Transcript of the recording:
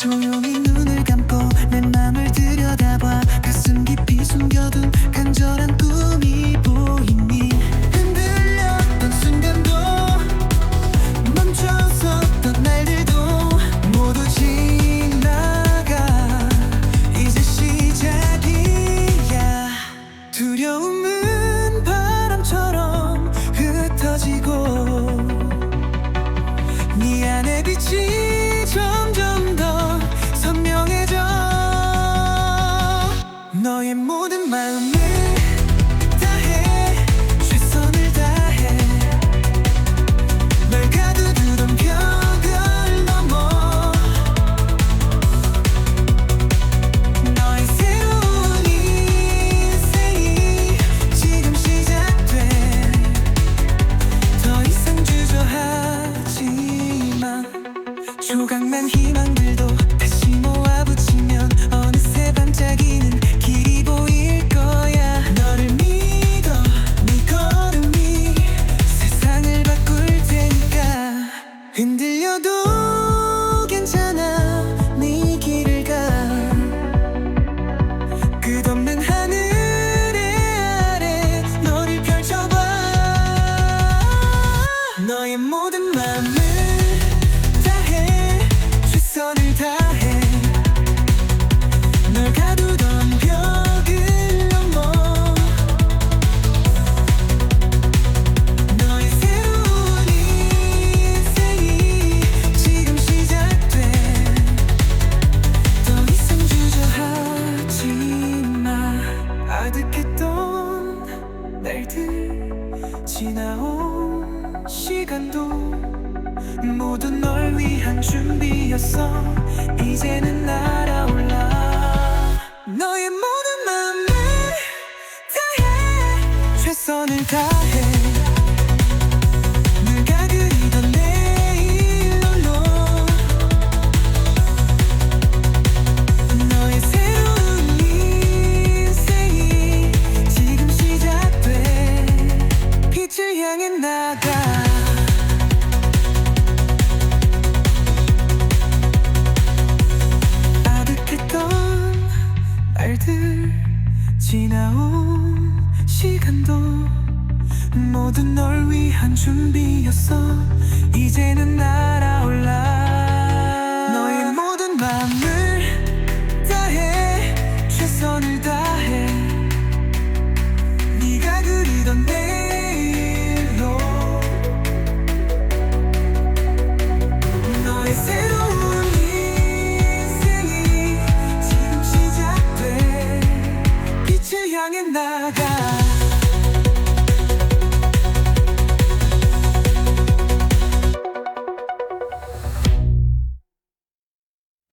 조용히 눈을 감고 내 맘을 들여다봐. 가슴 깊이 숨겨둔 간절한 꿈이 보이니 흔들렸던 순간도 멈춰섰던 날들도 모두 지나가. 이제 시작이야. 두려움은 바람처럼 흩어지고 네 안에 빛이 너의 모든 마음에 시간도 모두 널 위한 준비였어. 이제는 날아올라. 너의 모든 마음을 다해. 최선을 다해 지나온 시간도 모두 널 위한 준비였어. 이제는 날아올라. 너의 모든 마음을 다해 최선을 다